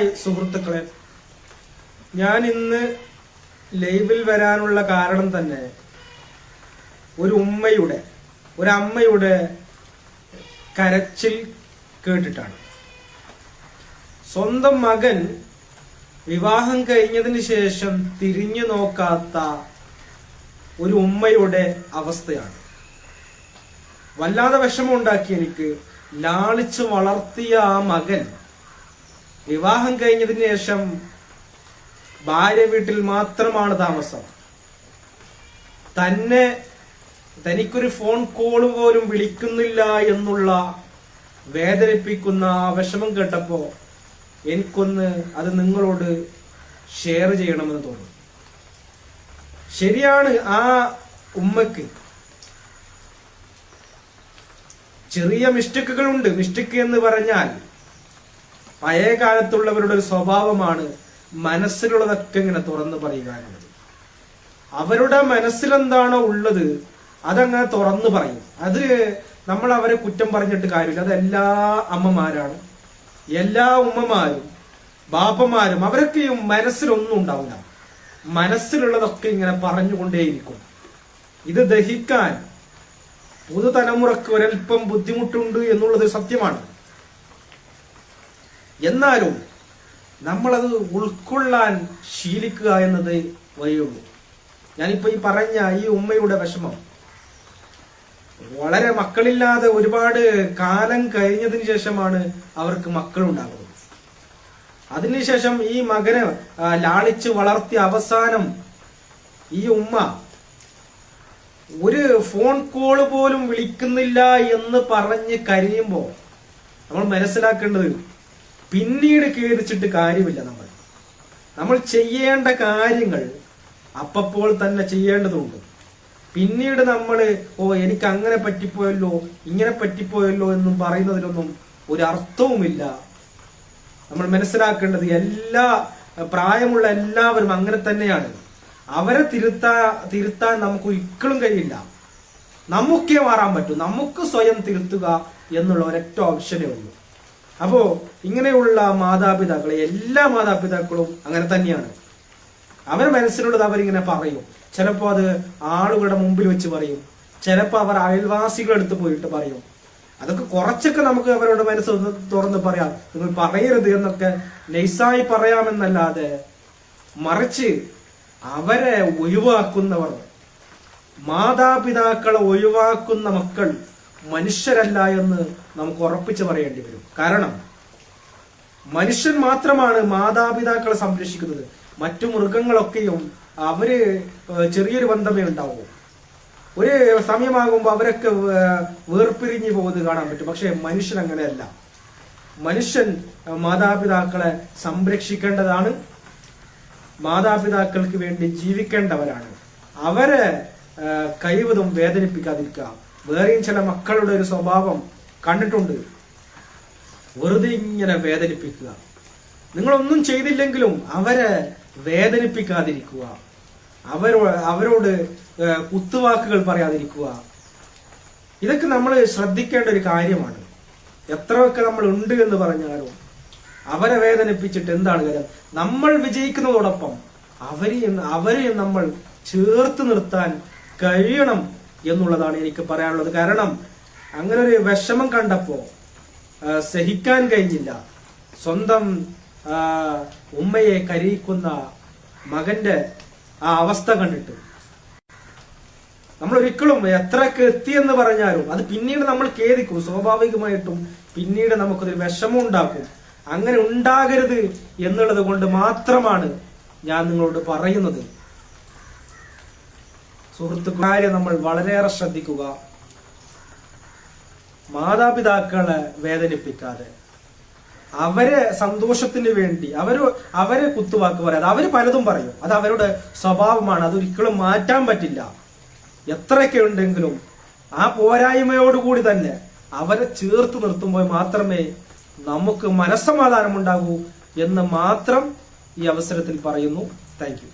Hi സുഹൃത്തുക്കളെ. ഞാൻ ഇന്ന് ലൈവിൽ വരാനുള്ള കാരണം തന്നെ ഒരു ഉമ്മയുടെ ഒരു അമ്മയുടെ കരച്ചിൽ കേട്ടിട്ടാണ്. സ്വന്തം മകൻ വിവാഹം കഴിഞ്ഞതിന് ശേഷം തിരിഞ്ഞു നോക്കാത്ത ഒരു ഉമ്മയുടെ അവസ്ഥയാണ്. വല്ലാതെ വിഷമമുണ്ടാക്കി എനിക്ക് ലാളിച്ച് വളർത്തിയ ആ മകൻ വിവാഹം കഴിഞ്ഞതിന് ശേഷം ഭാര്യ വീട്ടിൽ മാത്രമാണ് താമസം. തന്നെ തനിക്കൊരു ഫോൺ കോൾ പോലും വിളിക്കുന്നില്ല എന്നുള്ള വേദനിപ്പിക്കുന്ന വിഷമം കേട്ടപ്പോ എനിക്കൊന്ന് അത് നിങ്ങളോട് ഷെയർ ചെയ്യണമെന്ന് തോന്നുന്നു ശരിയാണ് ആ ഉമ്മക്ക്. ചെറിയ മിസ്റ്റേക്കുകളുണ്ട് മിസ്റ്റേക്ക് എന്ന് പറഞ്ഞാൽ പഴയ കാലത്തുള്ളവരുടെ ഒരു സ്വഭാവമാണ് മനസ്സിലുള്ളതൊക്കെ ഇങ്ങനെ തുറന്നു പറയുക എന്നുള്ളത് അവരുടെ മനസ്സിലെന്താണോ ഉള്ളത് അതങ്ങനെ തുറന്നു പറയും. അത് നമ്മൾ അവരെ കുറ്റം പറഞ്ഞിട്ട് കാര്യമില്ല. അത് എല്ലാ അമ്മമാരാണ്. എല്ലാ ഉമ്മമാരും ബാപ്പമാരും അവരൊക്കെയും മനസ്സിലൊന്നും ഉണ്ടാവില്ല. മനസ്സിലുള്ളതൊക്കെ ഇങ്ങനെ പറഞ്ഞുകൊണ്ടേയിരിക്കും. ഇത് ദഹിക്കാൻ പുതുതലമുറക്ക് ഒരൽപ്പം ബുദ്ധിമുട്ടുണ്ട് എന്നുള്ളത് സത്യമാണ്. എന്നാലും നമ്മളത് ഉൾക്കൊള്ളാൻ ശീലിക്കുക എന്നത് വഴിയുള്ളൂ. ഞാനിപ്പോ ഈ പറഞ്ഞ ഈ ഉമ്മയുടെ വിഷമം. വളരെ മക്കളില്ലാതെ ഒരുപാട് കാലം കഴിഞ്ഞതിന് ശേഷമാണ് അവർക്ക് മക്കളുണ്ടാകുന്നത്. അതിനുശേഷം ഈ മകനെ ലാളിച്ച് വളർത്തിയ അവസാനം ഈ ഉമ്മ ഒരു ഫോൺ കോൾ പോലും വിളിക്കുന്നില്ല എന്ന് പറഞ്ഞ് കരയുമ്പോൾ നമ്മൾ മനസ്സിലാക്കേണ്ടത് പിന്നീട് ഖേദിച്ചിട്ട് കാര്യമില്ല നമ്മൾ. നമ്മൾ ചെയ്യേണ്ട കാര്യങ്ങൾ അപ്പപ്പോൾ തന്നെ ചെയ്യേണ്ടതുണ്ട്. പിന്നീട് നമ്മൾ ഓ എനിക്ക് അങ്ങനെ പറ്റിപ്പോയല്ലോ ഇങ്ങനെ പറ്റിപ്പോയല്ലോ എന്നും പറയുന്നതിലൊന്നും ഒരു അർത്ഥവുമില്ല. നമ്മൾ മനസ്സിലാക്കേണ്ടത് എല്ലാ പ്രായമുള്ള എല്ലാവരും അങ്ങനെ തന്നെയാണ്. അവരെ തിരുത്താ തിരുത്താൻ നമുക്ക് ഒരിക്കലും കഴിയില്ല. നമുക്കേ മാറാൻ പറ്റൂ. നമുക്ക് സ്വയം തിരുത്തുക എന്നുള്ള ഒരൊറ്റ ഓപ്ഷനേ ഉള്ളൂ. അപ്പോ ഇങ്ങനെയുള്ള മാതാപിതാക്കളെ എല്ലാ മാതാപിതാക്കളും അങ്ങനെ തന്നെയാണ്. അവർ മനസ്സിലുള്ളത് അവരിങ്ങനെ പറയും. ചിലപ്പോൾ അത് ആളുകളുടെ മുമ്പിൽ വെച്ച് പറയും. ചിലപ്പോൾ അവർ അയൽവാസികളെടുത്ത് പോയിട്ട് പറയും. അതൊക്കെ കുറച്ചൊക്കെ നമുക്ക് അവരോട് മനസ്സ് തുറന്ന് പറയാം. നിങ്ങൾ പറയരുത് എന്നൊക്കെ നൈസായി പറയാമെന്നല്ലാതെ മറിച്ച് അവരെ ഒഴിവാക്കുന്നവർ മാതാപിതാക്കളെ ഒഴിവാക്കുന്ന മക്കൾ മനുഷ്യരല്ല എന്ന് നമുക്ക് ഉറപ്പിച്ച് പറയേണ്ടി വരും. കാരണം മനുഷ്യൻ മാത്രമാണ് മാതാപിതാക്കളെ സംരക്ഷിക്കുന്നത്. മറ്റു മൃഗങ്ങളൊക്കെയും അവർ ചെറിയൊരു ബന്ധമേ ഉണ്ടാവൂ. ഒരു സമയമാകുമ്പോൾ അവരൊക്കെ വേർപിരിഞ്ഞു പോകുന്നത് കാണാൻ പറ്റും. പക്ഷെ മനുഷ്യൻ അങ്ങനെയല്ല. മനുഷ്യൻ മാതാപിതാക്കളെ സംരക്ഷിക്കേണ്ടതാണ്. മാതാപിതാക്കൾക്ക് വേണ്ടി ജീവിക്കേണ്ടവരാണ്. അവരെ കഴിവതും വേദനിപ്പിക്കാതിരിക്കുക. വേറെയും ചില മക്കളുടെ ഒരു സ്വഭാവം കണ്ടിട്ടുണ്ട്. വെറുതെ ഇങ്ങനെ വേദനിപ്പിക്കുക. നിങ്ങളൊന്നും ചെയ്തില്ലെങ്കിലും അവരെ വേദനിപ്പിക്കാതിരിക്കുക. അവരോ അവരോട് കുത്തുവാക്കുകൾ പറയാതിരിക്കുക. ഇതൊക്കെ നമ്മൾ ശ്രദ്ധിക്കേണ്ട ഒരു കാര്യമാണ്. എത്രയൊക്കെ നമ്മൾ ഉണ്ട് എന്ന് പറഞ്ഞാലും അവരെ വേദനിപ്പിച്ചിട്ട് എന്താണ് കാര്യം? നമ്മൾ വിജയിക്കുന്നതോടൊപ്പം അവരെയും അവരെയും നമ്മൾ ചേർത്ത് നിർത്താൻ കഴിയണം എന്നുള്ളതാണ് എനിക്ക് പറയാനുള്ളത്. കാരണം അങ്ങനെ ഒരു വിഷമം കണ്ടപ്പോ സഹിക്കാൻ കഴിഞ്ഞില്ല. സ്വന്തം ഉമ്മയെ കരയിക്കുന്ന മകന്റെ ആ അവസ്ഥ കണ്ടിട്ട്. നമ്മൾ ഒരിക്കലും എത്രയൊക്കെ എത്തിയെന്ന് പറഞ്ഞാലും അത് പിന്നീട് നമ്മൾ ഖേദിക്കും. സ്വാഭാവികമായിട്ടും പിന്നീട് നമുക്കൊരു വിഷമം ഉണ്ടാക്കും. അങ്ങനെ ഉണ്ടാകരുത് എന്നുള്ളത് കൊണ്ട് മാത്രമാണ് ഞാൻ നിങ്ങളോട് പറയുന്നത്. സുഹൃത്തുക്കളാരെ നമ്മൾ വളരെയേറെ ശ്രദ്ധിക്കുക. മാതാപിതാക്കളെ വേദനിപ്പിക്കാതെ. അവരെ സന്തോഷത്തിന് വേണ്ടി അവർ അവരെ കുത്തുവാക്ക് പറയാതെ അവർ പലതും പറയും. അത് അവരുടെ സ്വഭാവമാണ് അതൊരിക്കലും മാറ്റാൻ പറ്റില്ല. എത്രയൊക്കെ ഉണ്ടെങ്കിലും ആ പോരായ്മയോടുകൂടി തന്നെ അവരെ ചേർത്ത് നിർത്തുമ്പോൾ മാത്രമേ നമുക്ക് മനസ്സമാധാനമുണ്ടാകൂ എന്ന് മാത്രം ഈ അവസരത്തിൽ പറയുന്നു. താങ്ക്